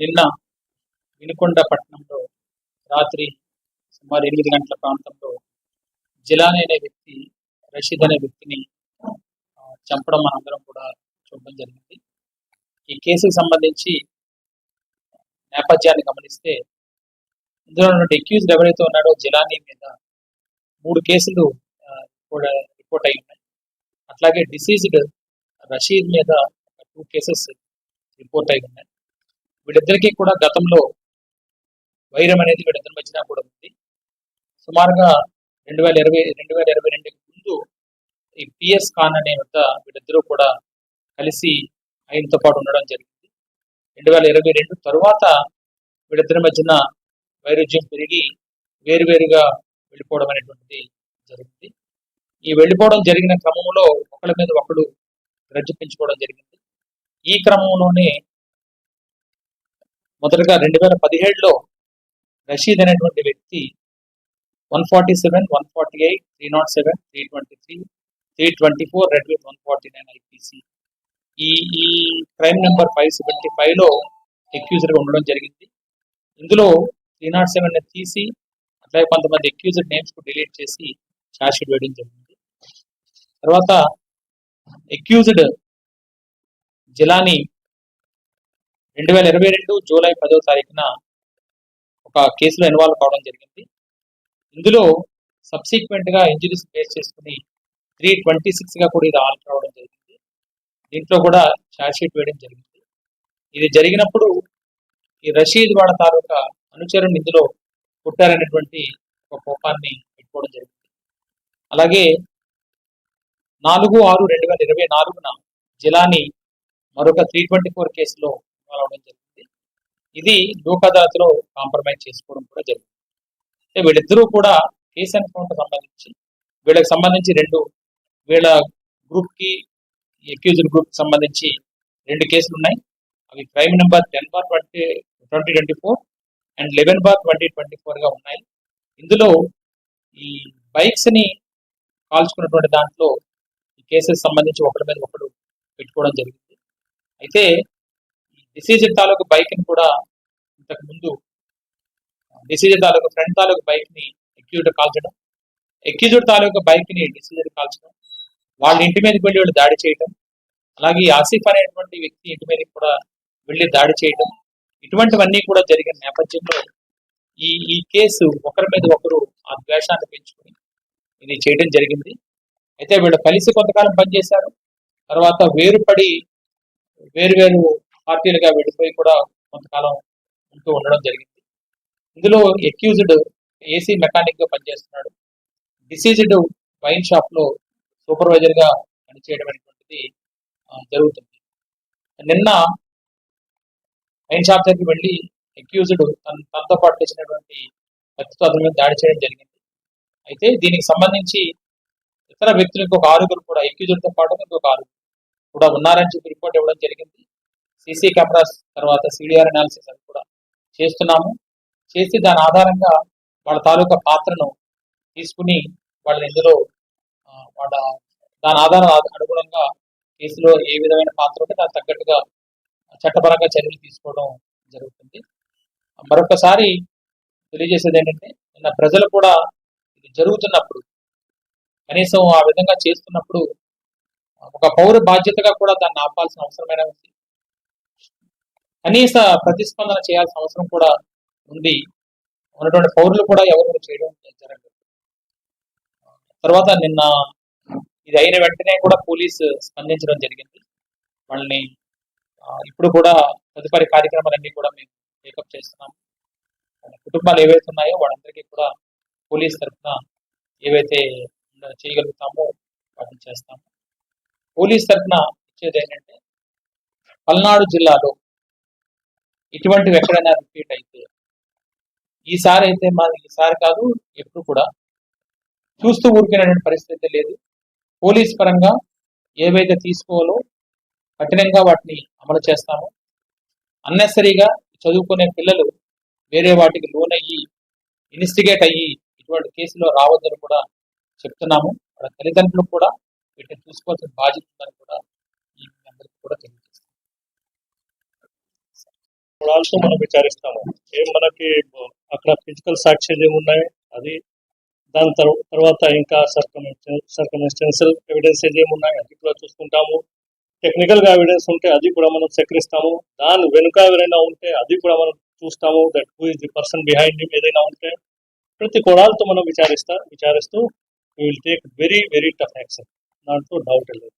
నిన్న వినుకొండ పట్టణంలో రాత్రి సుమారు ఎనిమిది గంటల ప్రాంతంలో జిలాని అనే వ్యక్తి రషీద్ అనే వ్యక్తిని చంపడం మనందరం కూడా చూడడం జరిగింది. ఈ కేసుకు సంబంధించి నేపథ్యాన్ని గమనిస్తే ఇందులో ఉన్నటువంటి అక్యూజ్డ్ ఎవరైతే ఉన్నాడో జిలానీ మీద మూడు కేసులు కూడా రిపోర్ట్ అయి ఉన్నాయి. అట్లాగే డిసీజ్డ్ రషీద్ మీద టూ కేసెస్ రిపోర్ట్ అయి ఉన్నాయి. వీళ్ళిద్దరికీ కూడా గతంలో వైరం అనేది వీళ్ళిద్దరి మధ్యన కూడా ఉంది. సుమారుగా రెండు వేల ఇరవై రెండు వేల ఇరవై రెండుకి ముందు ఈ పిఎస్ ఖాన్ అనే వద్ద వీళ్ళిద్దరూ కూడా కలిసి ఆయనతో పాటు ఉండడం జరిగింది. రెండు వేల ఇరవై రెండు తరువాత వీళ్ళిద్దరి మధ్యన వైరుధ్యం పెరిగి వేరువేరుగా వెళ్ళిపోవడం అనేటువంటిది జరిగింది. ఈ వెళ్ళిపోవడం జరిగిన క్రమంలో ఒకళ్ళ మీద ఒకడు రజ్జు పెంచుకోవడం జరిగింది. ఈ క్రమంలోనే మొదటగా రెండు వేల పదిహేడులో రషీద్ అనేటువంటి వ్యక్తి one forty seven one forty eight three not seven three twenty three three twenty four read with one forty nine IPC. ఈ ఈ క్రైమ్ నెంబర్ ఫైవ్ సెవెంటీ ఫైవ్లో గా ఉండడం జరిగింది. ఇందులో త్రీ నాట్ సెవెన్ తీసి అట్లాగే కొంతమంది అక్యూజ్డ్ నేమ్స్ డిలీట్ చేసి ఛార్జ్ వేయడం జరిగింది. తర్వాత ఎక్యూజ్డ్ జిలానీ రెండు వేల ఇరవై రెండు జూలై పదో తారీఖున ఒక కేసులో ఇన్వాల్వ్ కావడం జరిగింది. ఇందులో సబ్సిక్వెంట్గా ఇంజరీస్ ఫేస్ చేసుకుని త్రీ ట్వంటీ సిక్స్గా కూడా ఇది ఆల్ రావడం జరిగింది. దీంట్లో కూడా ఛార్జ్ షీట్ వేయడం జరిగింది. ఇది జరిగినప్పుడు ఈ రషీద్ వాడ తాలూకా అనుచరుని ఇందులో పుట్టారనేటువంటి ఒక కోపాన్ని పెట్టుకోవడం జరిగింది. అలాగే నాలుగు ఆరు రెండు వేల ఇరవై నాలుగున జిలాని మరొక త్రీ ట్వంటీ ఫోర్ కేసులో అవడం జరిగింది. ఇది లోక్ అదాలత్లో కాంప్రమైజ్ చేసుకోవడం కూడా జరిగింది. అంటే వీళ్ళిద్దరూ కూడా కేసు ఎన్కౌంటర్ సంబంధించి వీళ్ళకి సంబంధించి రెండు వీళ్ళ గ్రూప్కి అక్యూజ్డ్ గ్రూప్ సంబంధించి రెండు కేసులు ఉన్నాయి. అవి crime number ten bar twenty twenty twenty four and eleven bar twenty twenty ఫోర్గా ఉన్నాయి. ఇందులో ఈ బైక్స్ని కాల్చుకున్నటువంటి దాంట్లో ఈ కేసెస్ సంబంధించి ఒకరి మీద ఒకడు పెట్టుకోవడం జరిగింది. అయితే డిసీజ్ తాలూకు బైక్ని కూడా ఇంతకు ముందు డిసీజ్ తాలూకు ఫ్రంట్ తాలూకు బైక్ని కాల్చడం ఎక్యూజ్డ్ తాలూకు బైక్ని కాల్చడం వాళ్ళ ఇంటి మీదకి వెళ్ళి వాళ్ళు దాడి చేయడం అలాగే ఆసిఫ్ అనేటువంటి వ్యక్తి ఇంటి మీదకి కూడా వెళ్ళి దాడి చేయడం ఇటువంటివన్నీ కూడా జరిగిన నేపథ్యంలో ఈ ఈ కేసు ఒకరి మీద ఒకరు ఆ ద్వేషాన్ని పెంచుకుని ఇది చేయడం జరిగింది. అయితే వీళ్ళు కలిసి కొంతకాలం పనిచేశారు. తర్వాత వేరుపడి వేరు వేరు పార్టీలుగా విడిపోయి కూడా కొంతకాలం ఉంటూ ఉండడం జరిగింది. ఇందులో ఎక్యూజ్డ్ ఏసీ మెకానిక్గా పనిచేస్తున్నాడు. డిసీజ్డ్ వైన్ షాప్లో సూపర్వైజర్గా పనిచేయడం అనేటువంటిది జరుగుతుంది. నిన్న వైన్ షాప్ దగ్గరికి వెళ్ళి ఎక్యూజ్డ్ తన తనతో పాటు తెచ్చినటువంటి వ్యక్తితో అతని మీద దాడి చేయడం జరిగింది. అయితే దీనికి సంబంధించి ఇతర వ్యక్తులు ఇంకొక ఆరుగురు కూడా accused తో పాటు ఇంకొక ఆరుగురు కూడా ఉన్నారని చెప్పి రిపోర్ట్ ఇవ్వడం జరిగింది. సీసీ కెమెరాస్ తర్వాత సిడిఆర్ అనాలిసిస్ అని కూడా చేస్తున్నాము. చేసి దాని ఆధారంగా వాళ్ళ తాలూకా పాత్రను తీసుకుని వాళ్ళ ఇందులో వాళ్ళ దాని ఆధారం అనుగుణంగా కేసులో ఏ విధమైన పాత్ర ఉంటే దానికి తగ్గట్టుగా చట్టపరంగా చర్యలు తీసుకోవడం జరుగుతుంది. మరొకసారి తెలియజేసేది ఏంటంటే నిన్న ప్రజలు కూడా ఇది జరుగుతున్నప్పుడు కనీసం ఆ విధంగా చేస్తున్నప్పుడు ఒక పౌర బాధ్యతగా కూడా దాన్ని ఆపాల్సిన అవసరమైన ఉంది. కనీస ప్రతిస్పందన చేయాల్సిన అవసరం కూడా ఉంది. ఉన్నటువంటి పౌరులు కూడా ఎవరు చేయడం జరగదు. తర్వాత నిన్న ఇది అయిన వెంటనే కూడా పోలీసు స్పందించడం జరిగింది. వాళ్ళని ఇప్పుడు కూడా తదుపరి కార్యక్రమాలన్నీ కూడా మేము టేకప్ చేస్తున్నాం. కుటుంబాలు ఏవైతే ఉన్నాయో వాళ్ళందరికీ కూడా పోలీస్ తరఫున ఏవైతే చేయగలుగుతామో వాటిని చేస్తాము. పోలీస్ తరఫున ఇచ్చేది ఏంటంటే పల్నాడు జిల్లాలో ఇటువంటివి ఎక్కడైనా రిపీట్ అయితే ఈసారి అయితే మాది ఈసారి కాదు ఎప్పుడు కూడా చూస్తూ ఊరికినటువంటి పరిస్థితి లేదు. పోలీస్ పరంగా ఏవైతే తీసుకోవాలో కఠినంగా వాటిని అమలు చేస్తాము. అన్నెసరీగా చదువుకునే పిల్లలు వేరే వాటికి లోనయ్యి ఇన్వెస్టిగేట్ అయ్యి ఇటువంటి కేసులో రావద్దని కూడా చెప్తున్నాము. వాళ్ళ తల్లిదండ్రులు కూడా వీటిని చూసుకోవాల్సిన బాధ్యత ఉందని కూడా ఈ అందరికీ కూడా తెలియదు కులాలతో మనం విచారిస్తాము. ఏం మనకి అక్కడ ఫిజికల్ సాక్ష్యాలు ఏమున్నాయి? అది దాని తర్వాత ఇంకా సర్కమ్ సర్కమిస్టెన్షియల్ ఎవిడెన్సెస్ ఏమున్నాయి? అది కూడా చూసుకుంటాము. టెక్నికల్గా ఎవిడెన్స్ ఉంటే అది కూడా మనం సేకరిస్తాము. దాని వెనుక ఎవరైనా ఉంటే అది కూడా మనం చూస్తాము that who is the person behind him ఏదైనా ఉంటే. ప్రతి కోణాలతో మనం విచారిస్తా విచారిస్తూ will take very very tough action దాంట్లో డౌట్ లేదు.